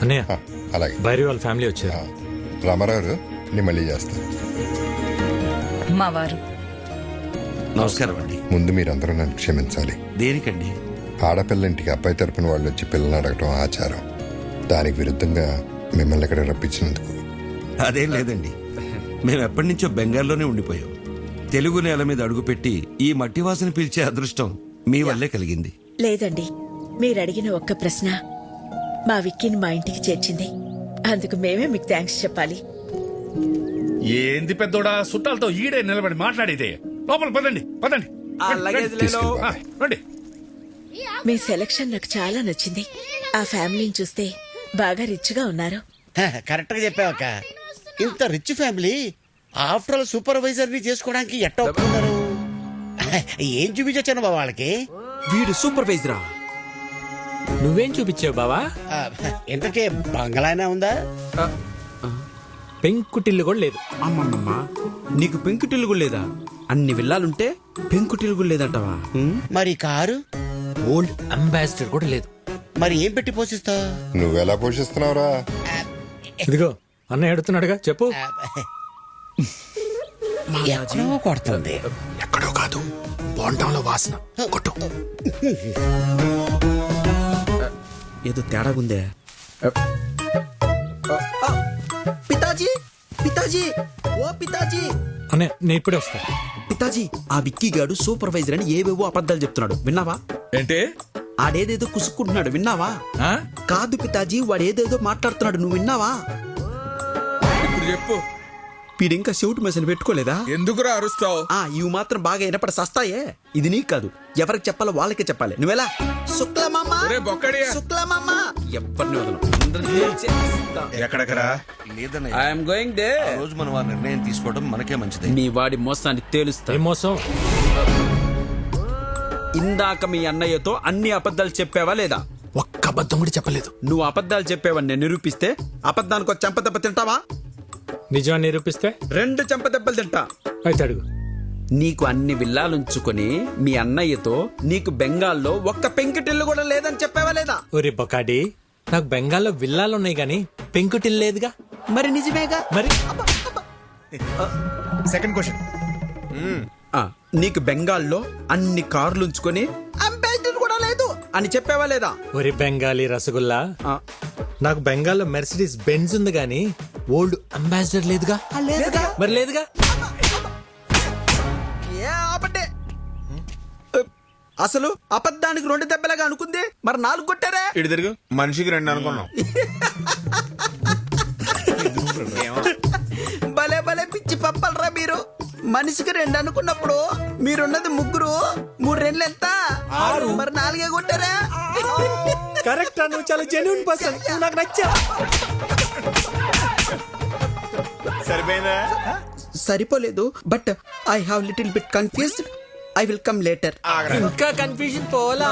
అన్నయ్య ఆ, అలాగే. భైరవి వాళ్ళ ఫ్యామిలీ వచ్చారు. ఆ, రామారావు గారు, నేను మళ్ళీ చేస్తాను మా వారు నమస్కారం అండి. ముందు మీరందరూ నన్ను క్షమించాలి. దేనికండి? ఆడపిల్ల ఇంటికి అబ్బాయి తరపున వాళ్ళు వచ్చి పిల్లల్ని అడగటం ఆచారం. దానికి విరుద్ధంగా మిమ్మల్ని ఇక్కడ రప్పించినందుకు. అదేం లేదండి. మేము ఎప్పటి నుంచో బెంగాల్లోనే ఉండిపోయాం. తెలుగు నేల మీద అడుగుపెట్టి ఈ మట్టి వాసన పీల్చే అదృష్టం మీ వల్లే కలిగింది. లేదండి. మీరు అడిగిన ఒక్క ప్రశ్న మా విక్కీని మా ఇంటికి చేర్చింది. అందుకు మేమే మీకు థ్యాంక్స్ చెప్పాలి. ఏంది పెద్దోడా? చుట్టాలతో ఈడే నిలబడి మాట్లాడేదే. లోపల పదండి పదండి. రండి మీ సెలక్షన్ నాకు చాలా నచ్చింది. ఆ ఫ్యామిలీని చూస్తే బాగా రిచ్గా ఉన్నారు. కరెక్ట్గా చెప్పావక్క ఇంత రిచ్ ఫ్యామిలీ ఆఫ్టర్ ఆల్ సూపర్వైజర్ని చేసుకోవడానికి ఎట్ట ఒప్పుకున్నారు ఏం చూపించొచ్చాను బాబా వాళ్ళకి? వీడు సూపర్వైజరా నువ్వేం చూపించావు బావా? ఇంతకే బంగళానే ఉందా? పెంకుటిల్లు కూడా లేదు. అమ్మమ్మమ్మ నీకు పెంకుటిల్లు కూడా లేదా? అన్ని విల్లాలుంటే పెంకుటిల్లు కూడా లేదంటావా? మరి కారు? ఓల్డ్ అంబాసిడర్ కూడా లేదు. మరి ఏం పెట్టి పోషిస్తావు నువ్వెలా పోషిస్తున్నావురా? ఇదిగో అన్నయ్య అడుగుతున్నాడుగా చెప్పు. ఎక్కడో కొడుతుంది. ఎక్కడో కాదు బోండంలో వాసన. కొట్టు. ఏదో తేడాగుందే పితాజీ పితాజీ ఓ పితాజీ. అన్నయ్య నేను ఇప్పుడే వస్తా. పితాజీ ఆ విక్కీ గాడు సూపర్వైజర్ అని ఏవేవో అబద్ధాలు చెప్తున్నాడు. విన్నావా? ఏంటి? ఆడేదేదో కుసుక్కుంటున్నాడు. విన్నావా? ఆ? కాదు పితాజీ వాడు ఏదేదో మాట్లాడుతున్నాడు. నువ్వు విన్నావా? ఇప్పుడు చెప్పు. వీడింకా చెవిటి మెషిన్ పెట్టుకోలేదా? ఎందుకురా అరుస్తావు? ఆ ఇవి మాత్రం బాగా వినపడ సస్తాయే. ఇది నీకు కాదు. ఎవరికి చెప్పాలో వాళ్ళకే చెప్పాలి. నువ్వెలా? శుక్లమామ. ఒరే బొక్కడియా. శుక్లమామ. ఎవరిని వదలను అందరినీ చేస్తా. ఎక్కడెక్కడా? లేదన్నయ్య. ఐఎమ్ గోయింగ్ దే ఆ రోజు మనం ఆ నిర్ణయం తీసుకోవడం మనకే మంచిది. నీ వాడి మోసాన్ని తేలుస్తా. ఏం మోసం? ఇందాక మీ అన్నయ్యతో అన్ని అబద్ధాలు చెప్పావా లేదా? ఒక్క అబద్ధం కూడా చెప్పలేదు. నువ్వు అబద్ధాలు చెప్పావని నేను నిరూపిస్తే అబద్ధానికి ఒక చెంపదెబ్బ తింటావా? నిజాన్ని నిరూపిస్తే? రెండు చెంపదెబ్బలు తింటా. అయితే అడుగు. నీకు అన్ని విల్లాలుంచుకొని మీ అన్నయ్యతో నీకు బెంగాల్లో ఒక్క పెంకిటిల్లు కూడా లేదని చెప్పావా లేదా? ఒరే బొకాడి నాకు బెంగాల్లో విల్లాలు ఉన్నాయి గాని పెంకుటిల్లు లేదుగా? మరి నిజమేగా? మరి? సెకండ్ క్వశ్చన్ ఆ, నీకు బెంగాల్లో అన్ని కార్లు ఉంచుకొని అంబాసిడర్ కూడా లేదు. అని చెప్పావా లేదా? ఒరి బెంగాలీ రసగుల్లా ఆ, నాకు బెంగాల్లో మెర్సిడీస్ బెంజ్ ఉంది గాని ఓల్డ్ అంబాసిడర్ లేదుగా? లేదుగా. మరి లేదుగా? అసలు అబద్ధానికి రెండు దెబ్బలాగా అనుకుంది? మరి నాలుగు కొట్టారే? ఇటు తిరుగు. మనిషికి రెండు అనుకున్నాం. భలే భలే పిచ్చి పప్పలరా మీరు. మనిషికి రెండు అనుకున్నప్పుడు మీరున్నది ముగ్గురు మూడు రెండు ఎంత ఆరు. మరి నాలుగే కొట్టారా? కరెక్ట్ నువ్వు చాలా జెన్యున్ పర్సన్ నువ్వు నాకు నచ్చా? సరిపోయిందా? సరిపోలేదు but I have little bit confused I will come later ఇంకా కన్ఫ్యూజన్ పోలా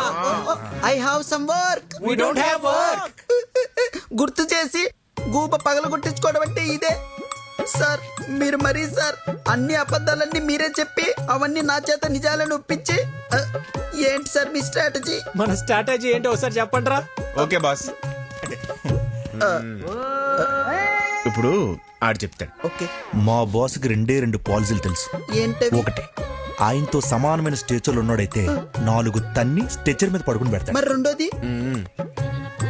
I have some work We don't have work. గుర్తు చేసి గూప పగల కొట్టించుకోవడం అంటే ఇదే. సార్ మీరు మరీ సార్ అన్ని అబద్ధాలన్నీ మీరే చెప్పి అవన్నీ నా చేత నిజాలను ఒప్పించి ఏంటి సార్ మీ స్ట్రాటజీ? మన స్ట్రాటజీ ఏంటో ఒకసారి చెప్పండి రా ఓకే బాస్. ఇప్పుడు ఆడు చెప్తాడు. ఓకే. మా బాస్కి రెండే రెండు పాలసీలు తెలుసు. ఏంటవి? ఒకటే. ఆయనతో సమానమైన స్టేచర్లు ఉన్నాడైతే నాలుగు తన్ని స్టేచర్ మీద పడుకుని పెడతాడు. మరి రెండోది?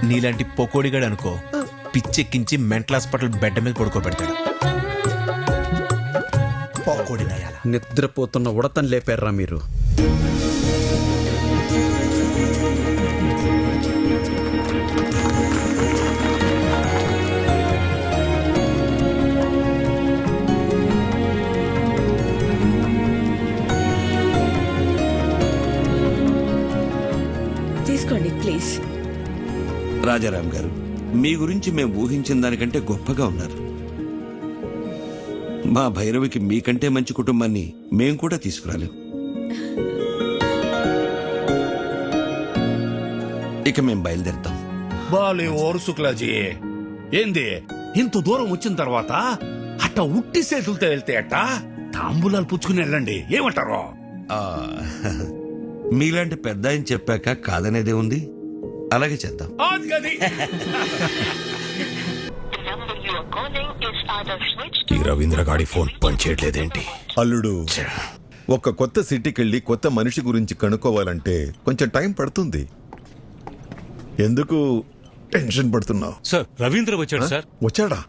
నీలాంటి పొకోడిగాడు అనుకో పిచ్చెక్కించి మెంటల్ హాస్పిటల్ బెడ్ మీద పడుకోబెడతాడు. పొకోడి నయాల. నిద్రపోతున్న ఉడతను లేపారా మీరు. రాజారాం గారు మీ గురించి మేము ఊహించిన దానికంటే గొప్పగా ఉన్నారు. మా భైరవికి మీకంటే మంచి కుటుంబాన్ని మేం కూడా తీసుకురాలేం. ఇక మేం బయలుదేరుతాం. బాలే ఓరు శుక్లాజీ. ఏంది? ఇంత దూరం వచ్చిన తర్వాత అట్ట ఉట్టి చేతులతో వెళ్తే అట్ట తాంబూలాలు పుచ్చుకుని వెళ్ళండి. ఏమంటారు? మీలాంటి పెద్ద ఆయన చెప్పాక కాదనేదే ఉంది అలాగే చేద్దాం. ఈ రవీంద్ర గాడి ఫోన్ పనిచేయట్లేదేంటి? అల్లుడు ఒక కొత్త సిటీకి వెళ్ళి కొత్త మనిషి గురించి కనుక్కోవాలంటే కొంచెం టైం పడుతుంది. ఎందుకు టెన్షన్ పడుతున్నావు? సార్ రవీంద్ర వచ్చాడు సార్. వచ్చాడా?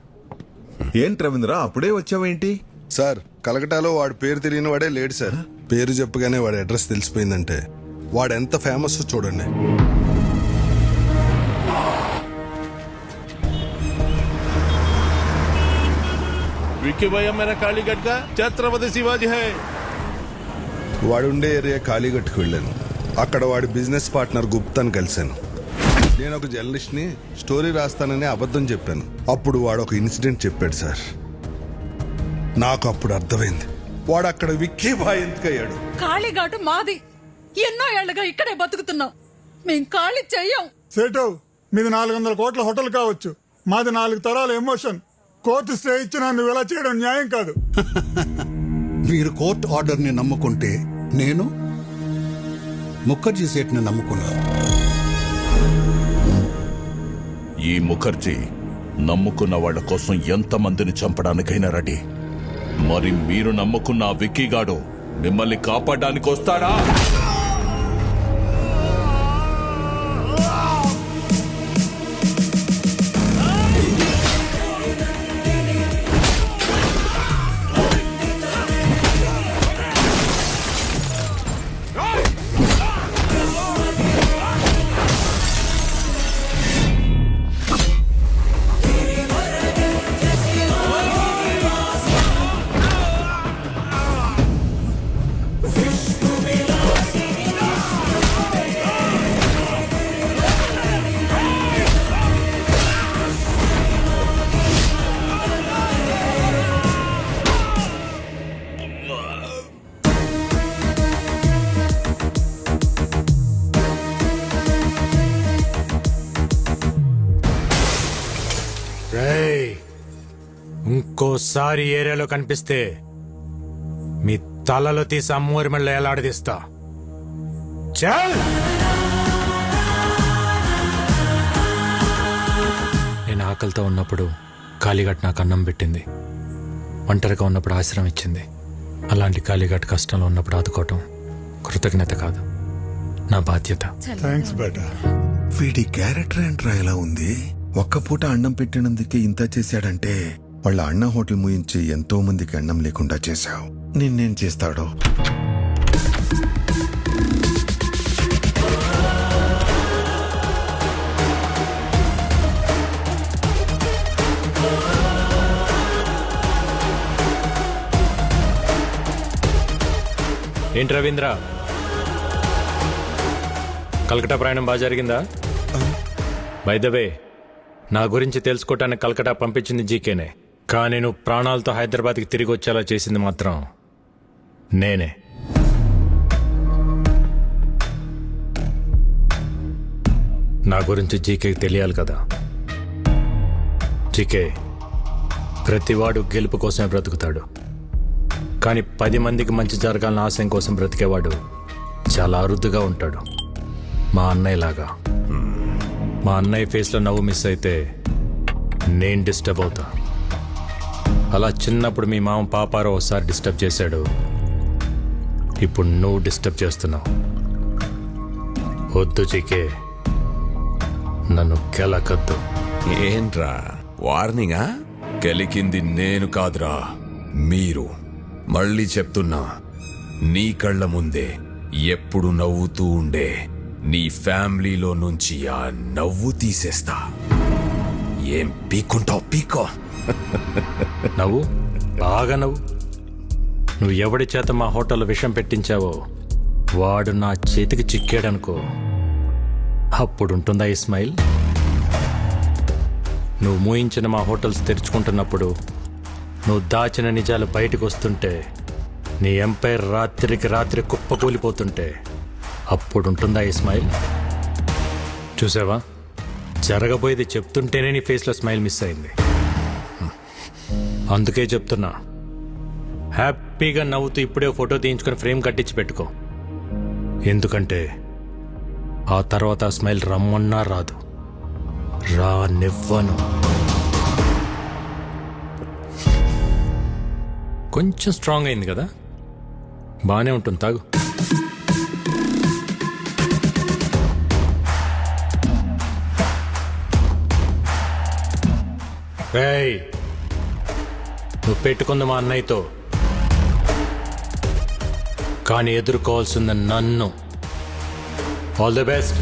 ఏంటి రవీంద్ర అప్పుడే వచ్చావేంటి? సార్ కలకటాలో వాడి పేరు తెలియని వాడే లేడు సార్. పేరు చెప్పగానే వాడి అడ్రస్ తెలిసిపోయిందంటే వాడు ఎంత ఫేమస్ చూడండి. మేరా కాళీగఢ్ కా ఛత్రపతి శివాజీ హై. వాడు ఉండే ఏరియా కాళీగట్టుకు వెళ్ళాను. అక్కడ వాడి బిజినెస్ పార్ట్నర్ గుప్తాని కలిశాను. నేను ఒక జర్నలిస్ట్ని స్టోరీ రాస్తానని అబద్ధం చెప్పాను. అప్పుడు వాడు ఒక ఇన్సిడెంట్ చెప్పాడు సార్. నాకు అప్పుడు అర్థమైంది. వాడు అక్కడ విక్కీ బాయ్ ఎందుకయ్యాడు? కాళీఘాటు మాది. ఎన్నో ఏళ్ళుగా ఇక్కడే బతుకుతున్నాం. మేం ఖాళీ చెయ్యం సేటు మీది నాలుగు వందల కోట్ల హోటల్ కావచ్చు. మాది నాలుగు తరాల ఎమోషన్. కోర్టు స్టే ఇచ్చిన నువ్వు ఇలా చేయడం న్యాయం కాదు. మీరు కోర్ట్ ఆర్డర్ని నమ్ముకుంటే నేను ముఖర్జీ సేట్ని నమ్ముకున్నాను. ఈ ముఖర్జీ నమ్ముకున్న వాళ్ళ కోసం ఎంతమందిని చంపడానికైనా రెడీ. మరి మీరు నమ్ముకున్న ఆ విక్కీగాడు మిమ్మల్ని కాపాడడానికి వస్తాడా? రేయ్ ఇంకోసారి ఏరియాలో కనిపిస్తే మీ తలలో తీసి అమ్మూరి మెళ్ళ ఎలాడదీస్తా చల్! నేను ఆకలితో ఉన్నప్పుడు కాళీఘట్ నాకు అన్నం పెట్టింది. ఒంటరిగా ఉన్నప్పుడు ఆశ్రయం ఇచ్చింది. అలాంటి కాళీఘట్ కష్టంలో ఉన్నప్పుడు ఆదుకోవటం కృతజ్ఞత కాదు. నా బాధ్యత. థ్యాంక్స్ బేటా. వీడి క్యారెక్టర్ ఏంట్రా ఎలా ఉంది? ఒక్క పూట అన్నం పెట్టినందుకే ఇంత చేశాడంటే వాళ్ళ అన్న హోటల్ ముయించి ఎంతో మందికి అన్నం లేకుండా చేశావు. నిన్నేం చేస్తాడో? ఏంటి రవీంద్ర? కలకటా ప్రయాణం బాగా జరిగిందా? వే నా గురించి తెలుసుకోవటానికి కలకటా పంపించింది జీకేనే. కానీ నువ్వు ప్రాణాలతో హైదరాబాద్కి తిరిగి వచ్చేలా చేసింది మాత్రం నేనే. నా గురించి జీకేకి తెలియాలి కదా. జీకే ప్రతివాడు గెలుపు కోసమే బ్రతుకుతాడు. కానీ పది మందికి మంచి జరగాలని ఆశయం కోసం బ్రతికేవాడు చాలా అరుదుగా ఉంటాడు. మా అన్నయ్యలాగా. మా అన్నయ్య ఫేస్లో నవ్వు మిస్ అయితే నేను డిస్టర్బ్ అవుతా. అలా చిన్నప్పుడు మీ మామ పాపారో ఒకసారి డిస్టర్బ్ చేశాడు. ఇప్పుడు నువ్వు డిస్టర్బ్ చేస్తున్నావు. వద్దు చికే నన్ను కెలకద్దు. ఏంట్రా? వార్నింగా గెలికింది నేను కాదురా. మీరు. మళ్ళీ చెప్తున్నా. నీ కళ్ళ ముందే ఎప్పుడు నవ్వుతూ ఉండే. నీ ఫ్యామిలీలో నుంచి ఆ నవ్వు తీసేస్తా. ఏం పీక్కుంటావు? పీకో నవ్వు? బాగా నవ్వు. నువ్వు ఎవడి చేత మా హోటల్లో విషం పెట్టించావో వాడు నా చేతికి చిక్కాడనుకో. అప్పుడుంటుందా ఈ స్మైల్? నువ్వు మూయించిన మా హోటల్స్ తెరుచుకుంటున్నప్పుడు నువ్వు దాచిన నిజాలు బయటకు వస్తుంటే నీ ఎంపైర్ రాత్రికి రాత్రి కుప్పకూలిపోతుంటే అప్పుడు ఉంటుందా స్మైల్ చూసావా? జరగబోయేది చెప్తుంటేనే నీ ఫేస్లో స్మైల్ మిస్ అయింది. అందుకే చెప్తున్నా. హ్యాపీగా నవ్వుతూ ఇప్పుడే ఫోటో తీయించుకుని ఫ్రేమ్ కట్టించి పెట్టుకో. ఎందుకంటే ఆ తర్వాత స్మైల్ రమ్మన్నా రాదు. రా నివ్వను కొంచెం స్ట్రాంగ్ అయింది కదా? బాగానే ఉంటుంది తాగు. రేయ్ నువ్వు పెట్టుకుంది మా అన్నయ్యతో. కానీ ఎదుర్కోవాల్సింది నన్ను. All the best